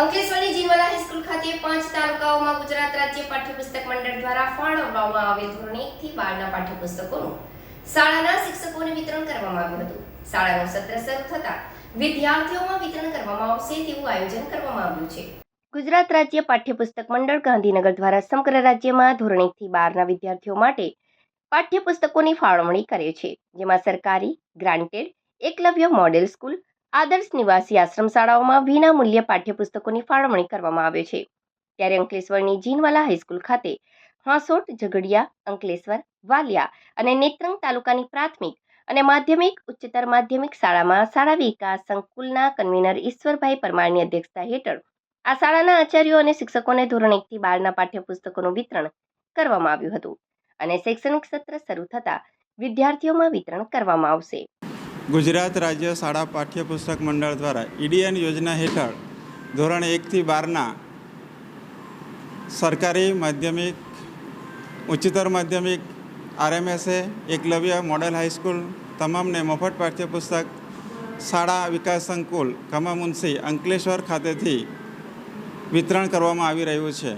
અંકલેશ્વરની Jinwala high school ખાતે પાંચ તાલુકાઓમાં ગુજરાત રાજ્ય પાઠ્યપુસ્તક મંડળ દ્વારા ફાળવવામાં આવેલ ધોરણ એક થી બારના પાઠ્યપુસ્તકોનું શાળાના શિક્ષકોને વિતરણ કરવામાં આવ્યું હતું. શાળાનું સત્ર શરૂ થતા વિદ્યાર્થીઓમાં વિતરણ કરવામાં આવશે તેવું આયોજન કરવામાં આવ્યું છે. ગુજરાત રાજ્ય પાઠ્યપુસ્તક મંડળ ગાંધીનગર દ્વારા સમગ્ર રાજ્યમાં ધોરણ એક થી બારના વિદ્યાર્થીઓ માટે પાઠ્યપુસ્તકોની ફાળવણી કરે છે, જેમાં સરકારી, ગ્રાન્ટેડ, એકલવ્ય મોડેલ સ્કૂલ આદર્શ નિવાસી આશ્રમ શાળાઓમાં વિના મૂલ્યે પાઠ્યપુસ્તકોની ફાળવણી કરવામાં આવે છે. ત્યારે અંકલેશ્વરની જીનવાલા હાઈસ્કૂલ ખાતે હાંસોટ, ઝઘડિયા, અંકલેશ્વર, વાલિયા અને નેત્રંગ તાલુકાની પ્રાથમિક અને માધ્યમિક, ઉચ્ચતર માધ્યમિક શાળામાં શાળા વિકાસ સંકુલના કન્વીનર ઈશ્વરભાઈ પરમારની અધ્યક્ષતા હેઠળ આ શાળાના આચાર્યો અને શિક્ષકોને ધોરણ એકથી બારના પાઠ્યપુસ્તકોનું વિતરણ કરવામાં આવ્યું હતું અને શૈક્ષણિક સત્ર શરૂ થતાં વિદ્યાર્થીઓમાં વિતરણ કરવામાં આવશે. ગુજરાત રાજ્ય શાળા પાઠ્યપુસ્તક મંડળ દ્વારા ઈડીએન યોજના હેઠળ ધોરણ એકથી બારના સરકારી માધ્યમિક, ઉચ્ચતર માધ્યમિક, આરએમએસએ, એકલવ્ય, મોડેલ હાઈસ્કૂલ, તમામને મફત પાઠ્યપુસ્તક, શાળા વિકાસ સંકુલ કમા મુનશી અંકલેશ્વર ખાતેથી વિતરણ કરવામાં આવી રહ્યું છે.